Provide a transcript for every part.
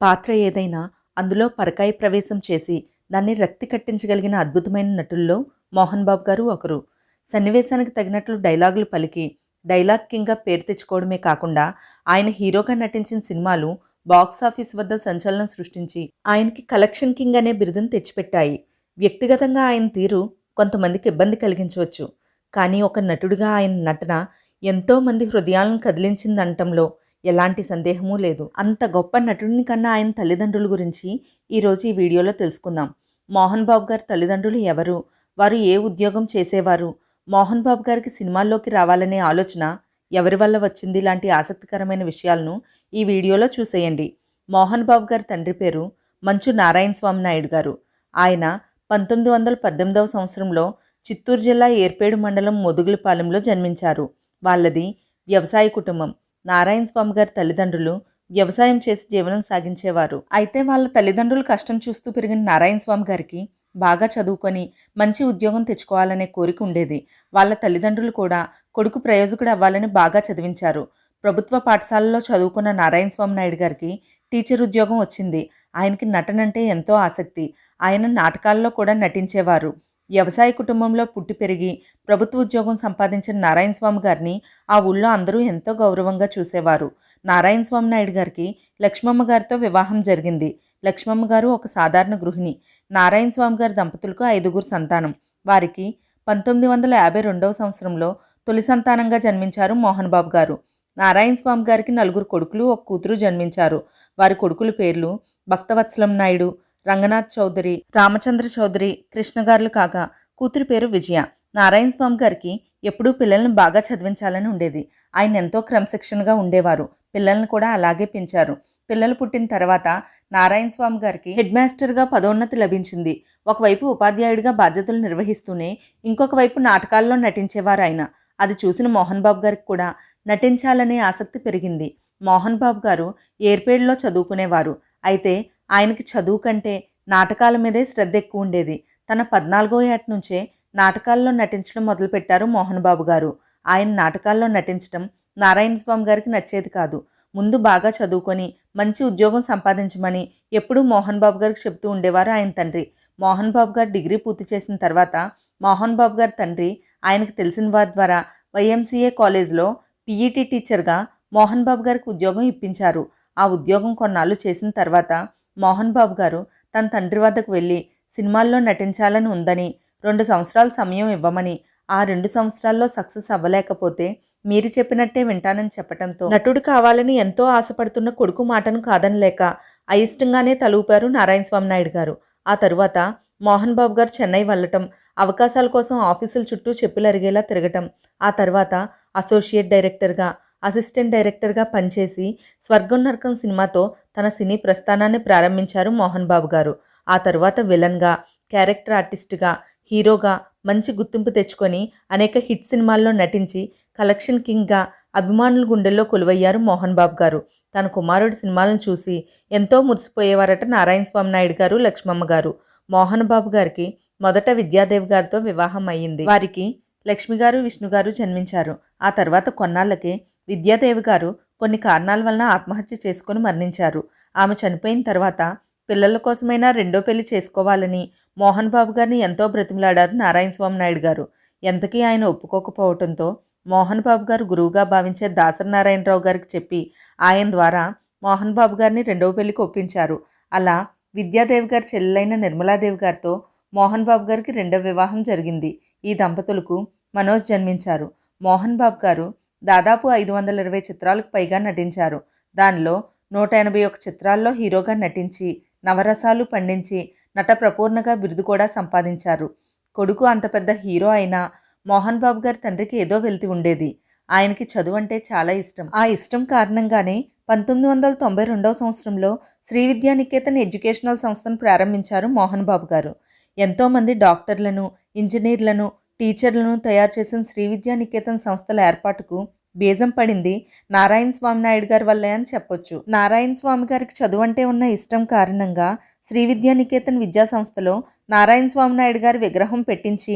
పాత్ర ఏదైనా అందులో పరకాయ ప్రవేశం చేసి దాన్ని రక్తి కట్టించగలిగిన అద్భుతమైన నటుల్లో మోహన్ బాబు గారు ఒకరు. సన్నివేశానికి తగినట్లు డైలాగులు పలికి డైలాగ్ కింగ్గా పేరు తెచ్చుకోవడమే కాకుండా ఆయన హీరోగా నటించిన సినిమాలు బాక్స్ ఆఫీస్ వద్ద సంచలనం సృష్టించి ఆయనకి కలెక్షన్ కింగ్ అనే బిరుదును తెచ్చిపెట్టాయి. వ్యక్తిగతంగా ఆయన తీరు కొంతమందికి ఇబ్బంది కలిగించవచ్చు. కానీ ఒక నటుడిగా ఆయన నటన ఎంతోమంది హృదయాలను కదిలించిందనటంలో ఎలాంటి సందేహమూ లేదు. అంత గొప్ప నటుడిని కన్నా ఆయన తల్లిదండ్రుల గురించి ఈరోజు ఈ వీడియోలో తెలుసుకుందాం. మోహన్ బాబు గారి తల్లిదండ్రులు ఎవరు? వారు ఏ ఉద్యోగం చేసేవారు? మోహన్ బాబు గారికి సినిమాల్లోకి రావాలనే ఆలోచన ఎవరి వల్ల వచ్చింది? లాంటి ఆసక్తికరమైన విషయాలను ఈ వీడియోలో చూసేయండి. మోహన్ బాబు గారి తండ్రి పేరు మంచు నారాయణ స్వామి నాయుడు గారు. ఆయన పంతొమ్మిది వందల పద్దెనిమిదవ సంవత్సరంలో చిత్తూరు జిల్లా ఏర్పేడు మండలం మొదుగులపాలెంలో జన్మించారు. వాళ్ళది వ్యవసాయ కుటుంబం. నారాయణ స్వామి గారి తల్లిదండ్రులు వ్యవసాయం చేసి జీవనం సాగించేవారు. అయితే వాళ్ళ తల్లిదండ్రులు కష్టం చూస్తూ పెరిగిన నారాయణ స్వామి గారికి బాగా చదువుకొని మంచి ఉద్యోగం తెచ్చుకోవాలనే కోరిక ఉండేది. వాళ్ళ తల్లిదండ్రులు కూడా కొడుకు ప్రయోజకుడు అవ్వాలని బాగా చదివించారు. ప్రభుత్వ పాఠశాలలో చదువుకున్న నారాయణ స్వామి నాయుడు గారికి టీచర్ ఉద్యోగం వచ్చింది. ఆయనకి నటన అంటే ఎంతో ఆసక్తి. ఆయన నాటకాల్లో కూడా నటించేవారు. వ్యవసాయ కుటుంబంలో పుట్టి పెరిగి ప్రభుత్వ ఉద్యోగం సంపాదించిన నారాయణ స్వామి గారిని ఆ ఊళ్ళో అందరూ ఎంతో గౌరవంగా చూసేవారు. నారాయణ స్వామి నాయుడు గారికి లక్ష్మమ్మ గారితో వివాహం జరిగింది. లక్ష్మమ్మ గారు ఒక సాధారణ గృహిణి. నారాయణ స్వామి గారి దంపతులకు ఐదుగురు సంతానం. వారికి పంతొమ్మిది వందల యాభై రెండవ సంవత్సరంలో తొలి సంతానంగా జన్మించారు మోహన్ బాబు గారు. నారాయణ స్వామి గారికి నలుగురు కొడుకులు ఒక కూతురు జన్మించారు. వారి కొడుకుల పేర్లు భక్తవత్సలం నాయుడు రంగనాథ్ చౌదరి రామచంద్ర చౌదరి కృష్ణగారులు కాగా కూతురి పేరు విజయ. నారాయణ స్వామి గారికి ఎప్పుడూ పిల్లల్ని బాగా చదివించాలని ఉండేది. ఆయన ఎంతో క్రమశిక్షణగా ఉండేవారు. పిల్లల్ని కూడా అలాగే పెంచారు. పిల్లలు పుట్టిన తర్వాత నారాయణ స్వామి గారికి హెడ్ మాస్టర్గా పదోన్నతి లభించింది. ఒకవైపు ఉపాధ్యాయుడిగా బాధ్యతలు నిర్వహిస్తూనే ఇంకొక వైపు నాటకాల్లో నటించేవారు ఆయన. అది చూసిన మోహన్ బాబు గారికి కూడా నటించాలనే ఆసక్తి పెరిగింది. మోహన్ బాబు గారు ఏర్పేడులో చదువుకునేవారు. అయితే ఆయనకి చదువు కంటే నాటకాల మీదే శ్రద్ధ ఎక్కువ ఉండేది. తన పద్నాలుగో ఏట నుంచే నాటకాల్లో నటించడం మొదలుపెట్టారు మోహన్ బాబు గారు. ఆయన నాటకాల్లో నటించడం నారాయణ స్వామి గారికి నచ్చేది కాదు. ముందు బాగా చదువుకొని మంచి ఉద్యోగం సంపాదించమని ఎప్పుడూ మోహన్ బాబు గారికి చెప్తూ ఉండేవారు ఆయన తండ్రి. మోహన్ బాబు గారు డిగ్రీ పూర్తి చేసిన తర్వాత మోహన్ బాబు గారి తండ్రి ఆయనకు తెలిసిన వారి ద్వారా వైఎంసీఏ కాలేజ్లో పీఈటీ టీచర్గా మోహన్ బాబు గారికి ఉద్యోగం ఇప్పించారు. ఆ ఉద్యోగం కొన్నాళ్ళు చేసిన తర్వాత మోహన్ బాబు గారు తన తండ్రి వద్దకు వెళ్ళి సినిమాల్లో నటించాలని ఉందని రెండు సంవత్సరాల సమయం ఇవ్వమని ఆ రెండు సంవత్సరాల్లో సక్సెస్ అవ్వలేకపోతే మీరు చెప్పినట్టే వింటానని చెప్పడంతో నటుడు కావాలని ఎంతో ఆశపడుతున్న కొడుకు మాటను కాదనలేక అయిష్టంగానే తలూపారు నారాయణ స్వామి నాయుడు గారు. ఆ తరువాత మోహన్ బాబు గారు చెన్నై వెళ్ళటం అవకాశాల కోసం ఆఫీసుల చుట్టూ చెప్పులరిగేలా తిరగటం ఆ తర్వాత అసోసియేట్ డైరెక్టర్గా అసిస్టెంట్ డైరెక్టర్గా పనిచేసి స్వర్గం నరకం సినిమాతో తన సినీ ప్రస్థానాన్ని ప్రారంభించారు మోహన్ బాబు గారు. ఆ తర్వాత విలన్గా క్యారెక్టర్ ఆర్టిస్ట్గా హీరోగా మంచి గుర్తింపు తెచ్చుకొని అనేక హిట్ సినిమాల్లో నటించి కలెక్షన్ కింగ్గా అభిమానుల గుండెల్లో కొలువయ్యారు మోహన్ బాబు గారు. తన కుమారుడి సినిమాలను చూసి ఎంతో మురిసిపోయేవారట నారాయణ స్వామి నాయుడు గారు లక్ష్మమ్మ గారు. మోహన్ బాబు గారికి మొదట విద్యాదేవి గారితో వివాహం అయ్యింది. వారికి లక్ష్మి గారు విష్ణు గారు జన్మించారు. ఆ తర్వాత కొన్నాళ్ళకే విద్యాదేవి గారు కొన్ని కారణాల వలన ఆత్మహత్య చేసుకుని మరణించారు. ఆమె చనిపోయిన తర్వాత పిల్లల కోసమైనా రెండో పెళ్ళి చేసుకోవాలని మోహన్ బాబు గారిని ఎంతో బ్రతిమలాడారు నారాయణ స్వామి నాయుడు గారు. ఎంతకీ ఆయన ఒప్పుకోకపోవడంతో మోహన్ బాబు గారు గురువుగా భావించే దాసరి నారాయణరావు గారికి చెప్పి ఆయన ద్వారా మోహన్ బాబు గారిని రెండవ పెళ్ళికి ఒప్పించారు. అలా విద్యాదేవి గారి చెల్లెలైన నిర్మలాదేవి గారితో మోహన్ బాబు గారికి రెండవ వివాహం జరిగింది. ఈ దంపతులకు మనోజ్ జన్మించారు. మోహన్ బాబు గారు దాదాపు ఐదు వందల ఇరవై చిత్రాలకు పైగా నటించారు. దానిలో నూట ఎనభై ఒక చిత్రాల్లో హీరోగా నటించి నవరసాలు పండించి నట ప్రపూర్ణగా బిరుదు కూడా సంపాదించారు. కొడుకు అంత పెద్ద హీరో అయినా మోహన్ బాబు గారి తండ్రికి ఏదో వెళ్తి ఉండేది. ఆయనకి చదువు అంటే చాలా ఇష్టం. ఆ ఇష్టం కారణంగానే పంతొమ్మిది వందల తొంభై రెండవ సంవత్సరంలో శ్రీ విద్యానికేతన్ ఎడ్యుకేషనల్ సంస్థను ప్రారంభించారు మోహన్ బాబు గారు. ఎంతోమంది డాక్టర్లను ఇంజనీర్లను టీచర్లను తయారు చేసిన శ్రీ విద్యానికేతన్ సంస్థల ఏర్పాటుకు బీజం పడింది. నారాయణ స్వామి నాయుడు గారి వల్లే అని చెప్పొచ్చు. నారాయణ స్వామి గారికి చదువు అంటే ఉన్న ఇష్టం కారణంగా శ్రీ విద్యానికేతన్ విద్యా సంస్థలో నారాయణ స్వామి నాయుడు గారి విగ్రహం పెట్టించి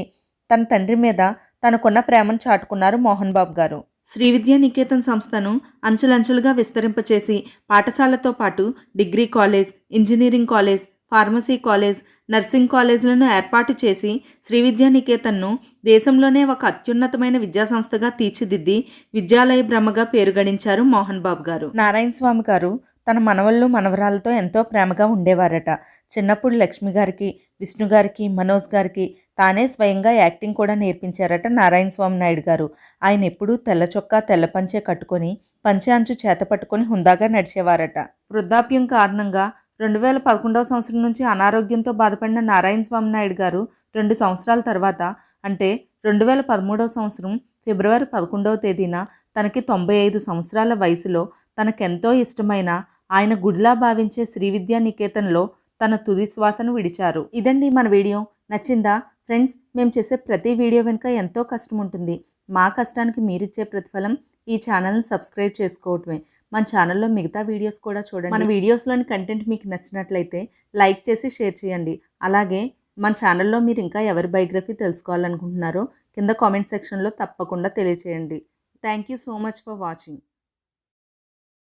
తన తండ్రి మీద తనకున్న ప్రేమను చాటుకున్నారు మోహన్ బాబు గారు. శ్రీ విద్యా నికేతన్ సంస్థను అంచెలంచెలుగా విస్తరింపచేసి పాఠశాలతో పాటు degree college engineering college pharmacy college nursing కాలేజీలను ఏర్పాటు చేసి శ్రీ విద్యా నికేతన్ను దేశంలోనే ఒక అత్యున్నతమైన విద్యాసంస్థగా తీర్చిదిద్ది విద్యాలయ బ్రహ్మగా పేరు గడించారు మోహన్ బాబు గారు. నారాయణ స్వామి గారు తన మనవళ్ళు మనవరాలతో ఎంతో ప్రేమగా ఉండేవారట. చిన్నప్పుడు లక్ష్మి గారికి విష్ణు గారికి మనోజ్ గారికి తానే స్వయంగా యాక్టింగ్ కూడా నేర్పించారట నారాయణ స్వామి నాయుడు గారు. ఆయన ఎప్పుడూ తెల్ల చొక్కా తెల్ల పంచే కట్టుకొని పంచె అంచు చేత పట్టుకొని హుందాగా నడిచేవారట. వృద్ధాప్యం కారణంగా రెండు వేల పదకొండవ సంవత్సరం నుంచి అనారోగ్యంతో బాధపడిన నారాయణ స్వామి నాయుడు గారు రెండు సంవత్సరాల తర్వాత అంటే రెండు వేల పదమూడవ సంవత్సరం ఫిబ్రవరి పదకొండవ తేదీన తనకి తొంభై ఐదు సంవత్సరాల వయసులో తనకెంతో ఇష్టమైన ఆయన గుడిలా భావించే శ్రీ విద్యా నికేతన్లో తన తుది శ్వాసను విడిచారు. ఇదండి మన వీడియో. నచ్చిందా? ఫ్రెండ్స్ మేము చేసే ప్రతి వీడియో వెనుక ఎంతో కష్టం ఉంటుంది మా కష్టానికి మీరిచ్చే ప్రతిఫలం ఈ ఛానల్ని సబ్స్క్రైబ్ చేసుకోవటమే. మన ఛానల్లో మిగతా వీడియోస్ కూడా చూడండి. మన వీడియోస్లోని కంటెంట్ మీకు నచ్చినట్లయితే లైక్ చేసి షేర్ చేయండి. అలాగే మన ఛానల్లో మీరు ఇంకా ఎవరి బయోగ్రఫీ తెలుసుకోవాలనుకుంటున్నారో కింద కామెంట్ సెక్షన్లో తప్పకుండా తెలియచేయండి. Thank you so much for watching